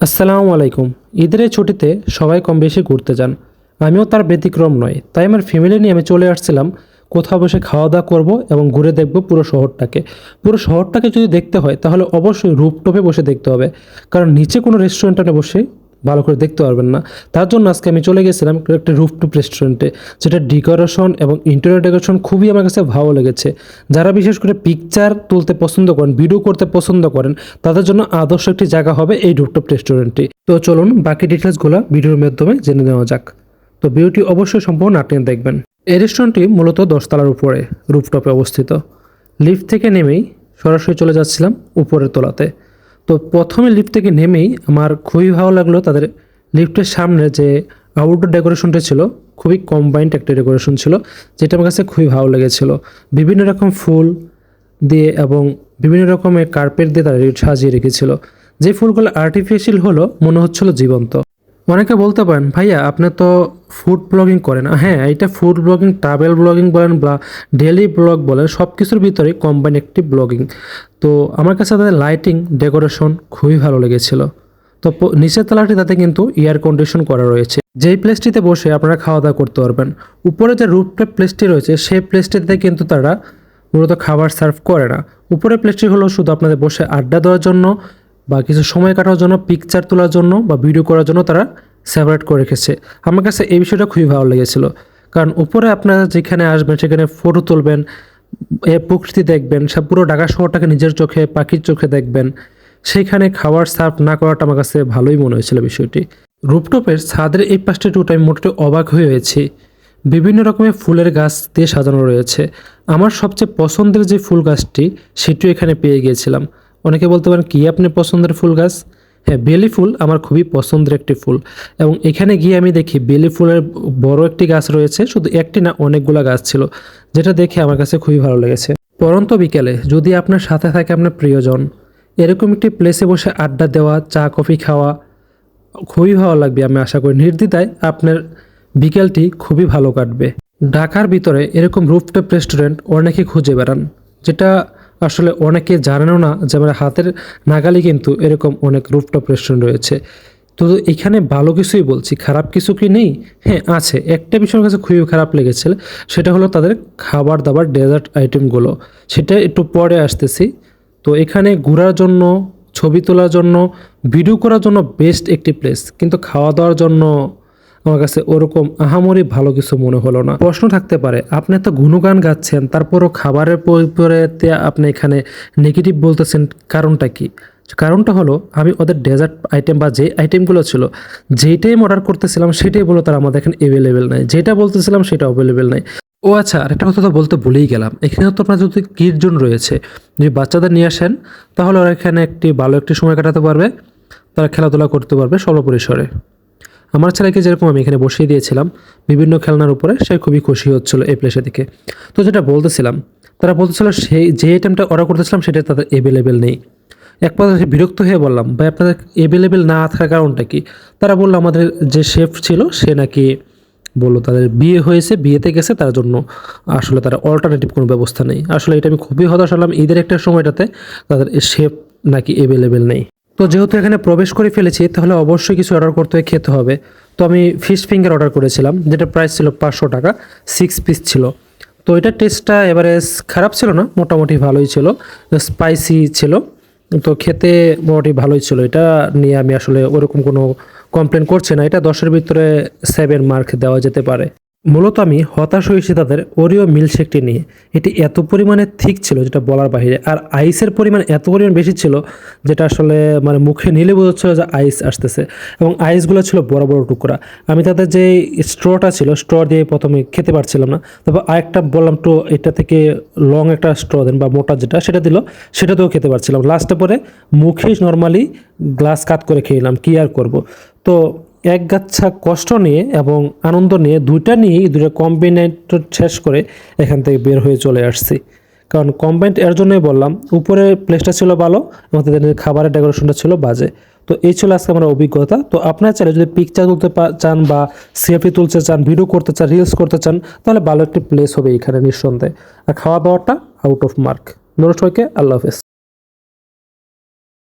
আসসালামু আলাইকুম। ঈদের ছুটিতে সবাই কম বেশি ঘুরতে যান। আমিও তার ব্যতিক্রম নয় তাই আমার ফ্যামিলি নিয়ে আমি চলে আসছিলাম। কোথাও বসে খাওয়া দাওয়া করব এবং ঘুরে দেখব পুরো শহরটাকে। পুরো শহরটাকে যদি দেখতে হয়, তাহলে অবশ্যই রুপটপে বসে দেখতে হবে। কারণ নিচে কোনো রেস্টুরেন্টে বসে ভালো করে দেখতে পারবেন না। তার জন্য আজকে আমি চলে গেছিলাম একটা রুফটপ রেস্টুরেন্টে যেটা ডেকোরেশন এবং ইন্টেরিয়র ডেকোরেশন খুবই আমার কাছে ভালো লেগেছে। যারা বিশেষ করে পিকচার তুলতে পছন্দ করেন ভিডিও করতে পছন্দ করেন, তাদের জন্য আদর্শ একটি জায়গা হবে এই রুফটপ রেস্টুরেন্টটি তো চলুন বাকি ডিটেলসগুলো ভিডিওর মাধ্যমে জেনে নেওয়া যাক। তো ভিডিওটি অবশ্যই সম্পূর্ণ নাটিয়ে দেখবেন। এই রেস্টুরেন্টটি মূলত দশতলার উপরে রুফটপে অবস্থিত। লিফট থেকে নেমেই সরাসরি চলে যাচ্ছিলাম উপরের তলাতে। তো প্রথমে লিফট থেকে নেমেই আমার খুবই ভালো লাগল তাদের লিফটের সামনে যে আউটডোর ডেকোরেশনটা ছিল, খুবই কম্বাইন্ড একটা ডেকোরেশন ছিল, যেটা আমার কাছে খুবই ভালো লেগেছিল। বিভিন্ন রকম ফুল দিয়ে এবং বিভিন্ন রকমের কার্পেট দিয়ে তারা সাজিয়ে রেখেছিল। যে ফুলগুলো আর্টিফিশিয়াল হলো, মনে হচ্ছিল জীবন্ত। অনেকে বলতে পারেন, ভাইয়া, আপনি তো ফুড ব্লগিং করেন। হ্যাঁ এটা ফুড ব্লগিং ট্রাভেল ব্লগিং বলেন বা ডেলি ব্লগ বলেন সব কিছুর ভিতরে কম্বাইন একটি ব্লগিং তো আমার কাছে তাদের লাইটিং ডেকোরেশন খুবই ভালো লেগেছিল। তো নিচের তলাটি তাতে কিন্তু এয়ার কন্ডিশন করা রয়েছে। যেই প্লেসটিতে বসে আপনারা খাওয়া দাওয়া করতে পারবেন। উপরে যে রুপটপ প্লেসটি রয়েছে, সেই প্লেসটিতে কিন্তু তারা মূলত খাবার সার্ভ করে না। উপরের প্লেসটি হলো শুধু আপনাদের বসে আড্ডা দেওয়ার জন্য বা কিছু সময় কাটানোর জন্য পিকচার তোলার জন্য বা ভিডিও করার জন্য তারা সেপারেট করে রেখেছে। আমার কাছে এই বিষয়টা খুবই ভালো লেগেছিল। কারণ উপরে আপনারা যেখানে আসবেন, সেখানে ফটো তুলবেন প্রকৃতি দেখবেন সব পুরো ঢাকা শহরটাকে নিজের চোখে, পাখির চোখে দেখবেন। সেইখানে খাওয়ার সার্ভ না করাটা আমার কাছে ভালোই মনে হয়েছিল বিষয়টি। রুপটপের ছাদের এই পাশটা টুটা আমি মোটামুটি অবাক হয়ে হয়েছি। বিভিন্ন রকমের ফুলের গাছ দিয়ে সাজানো রয়েছে। আমার সবচেয়ে পছন্দের যে ফুল গাছটি, সেটিও এখানে পেয়ে গিয়েছিলাম। অনেকে বলতে পারেন, কী আপনি পছন্দের ফুল গাছ? হ্যাঁ বেলি ফুল আমার খুবই পছন্দের একটি ফুল। এবং এখানে গিয়ে আমি দেখি বেলি ফুলের বড় একটি গাছ রয়েছে, শুধু একটি না অনেকগুলা গাছ ছিল, যেটা দেখে আমার কাছে খুবই ভালো লেগেছে। পরন্ত বিকেলে যদি আপনার সাথে থাকে আপনার প্রিয়জন, এরকম একটি প্লেসে বসে আড্ডা দেওয়া, চা, কফি খাওয়া, খুবই ভালো লাগবে আমি আশা করি। নির্দ্বিধায় আপনার বিকেলটি খুবই ভালো কাটবে। ঢাকার ভিতরে এরকম রুফটপ রেস্টুরেন্ট অনেকে খুঁজে বেড়ান, যেটা আসলে অনেকে জানেনও না যে আমার হাতের নাগালে কিন্তু এরকম অনেক রুফটপ রেস্টুরেন্ট রয়েছে। তো এখানে ভালো কিছুই বলছি, খারাপ কিছু কি নেই? হ্যাঁ আছে। একটা বিষয়ের কাছে খুবই খারাপ লেগেছিল, সেটা হলো তাদের খাবার দাবার ডেজার্ট আইটেমগুলো সেটা একটু পরে আসতেছি। তো এখানে ঘোরার জন্য, ছবি তোলার জন্য ভিডিও করার জন্য বেস্ট একটি প্লেস কিন্তু খাওয়া দাওয়ার জন্য আমার কাছে ওরকম আহামরি ভালো কিছু মনে হলো না। প্রশ্ন থাকতে পারে, আপনি তো গুণগান গাচ্ছেন, তারপরও খাবারের পরিপরে আপনি এখানে নেগেটিভ বলতেছেন কারণটা কি? কারণটা হলো, আমি ওদের ডেজার্ট আইটেম বা যে আইটেমগুলো ছিল, যেইটাই অর্ডার করতেছিলাম, সেটাই বলো তারা আমাদের এখানে অ্যাভেলেবেল নাই। যেটা বলতেছিলাম, সেটা অ্যাভেলেবেল নাই। ও আচ্ছা আরেকটা কথা তো বলতে ভুলেই গেলাম। এখানে তো আপনার যদি কিড জোন রয়েছে, যদি বাচ্চাদের নিয়ে আসেন, তাহলে ওরা এখানে একটি ভালো একটি সময় কাটাতে পারবে, তারা খেলাধুলা করতে পারবে স্বল্প পরিসরে আমার ছেলেকে যেরকম আমি এখানে বসিয়ে দিয়েছিলাম, বিভিন্ন খেলনার উপরে সে খুবই খুশি হচ্ছিল এই প্লেসের দিকে। তো যেটা বলতেছিলাম, তারা বলতেছিল সেই যে আইটেমটা অর্ডার করতেছিলাম সেটা তাদের অ্যাভেলেবেল নেই। এক পর্যায়ে বিরক্ত হয়ে বললাম, ভাই, আপনাদের অ্যাভেলেবেল না থাকার কারণটা কি? তারা বলল, আমাদের যে শেফ ছিল, সে নাকি বলল, তাদের বিয়ে হয়েছে, বিয়েতে গেছে, তার জন্য আসলে তারা অল্টারনেটিভ কোনো ব্যবস্থা নেই। আসলে এটা আমি খুবই হতাশ হলাম ঈদের একটা সময়টাতে, তাদের শেফ নাকি অ্যাভেলেবেল নেই। তো যেহেতু এখানে প্রবেশ করে ফেলেছি, তাহলে অবশ্যই কিছু অর্ডার করতে হয়, খেতে হবে। তো আমি ফিশ ফিঙ্গার অর্ডার করেছিলাম, যেটা প্রাইস ছিল পাঁচশো টাকা সিক্স পিস ছিল। তো এটার টেস্টটা এবারে খারাপ ছিল না, মোটামুটি ভালোই ছিল স্পাইসি ছিল। তো খেতে মোটামুটি ভালোই ছিল, এটা নিয়ে আমি আসলে ওরকম কোনো কমপ্লেন করছি না, এটা দশের ভিতরে সেভেন মার্ক দেওয়া যেতে পারে। মূলত আমি হতাশ হয়েছি তাদের ওরিও মিল্কশেকটি নিয়ে। এটি এত পরিমাণে থিক ছিল যেটা বলার বাইরে আর আইসের পরিমাণ এত পরিমাণ বেশি ছিল যেটা আসলে মানে মুখে নিলে বোঝাচ্ছিল যে আইস আসতেছে। এবং আইসগুলো ছিল বড় বড় টুকরা। আমি তাদের যে স্ট্রটা ছিল, স্ট্র দিয়ে প্রথমে খেতে পারছিলাম না। তারপর আরেকটা বললাম তো, এটা থেকে লং একটা স্ট্র দেন বা মোটা যেটা, সেটা দিল, সেটাতেও খেতে পারছিলাম। লাস্টে পরে মুখে নর্মালি গ্লাস কাট করে খেলাম কী আর করব? তো এক গাচ্ছা কষ্ট নিয়ে এবং আনন্দ নিয়ে দুইটা নিয়েই দুটো কম্বিনেট শেষ করে এখান থেকে বের হয়ে চলে আসছি। কারণ কম্বাইন্ড এর জন্যই বললাম, উপরে প্লেসটা ছিল ভালো এবং তাদের খাবারের ডেকোরেশনটা ছিল বাজে। তো এই ছিল আজকে আমার অভিজ্ঞতা। তো আপনার চাইলে যদি পিকচার তুলতে চান বা সেলফি তুলতে চান ভিডিও করতে চান রিলস করতে চান, তাহলে ভালো একটি প্লেস হবে এখানে নিঃসন্দেহে। আর খাওয়া দাওয়াটা আউট অফ মার্ক নরসইকে আল্লাহ হাফেজ।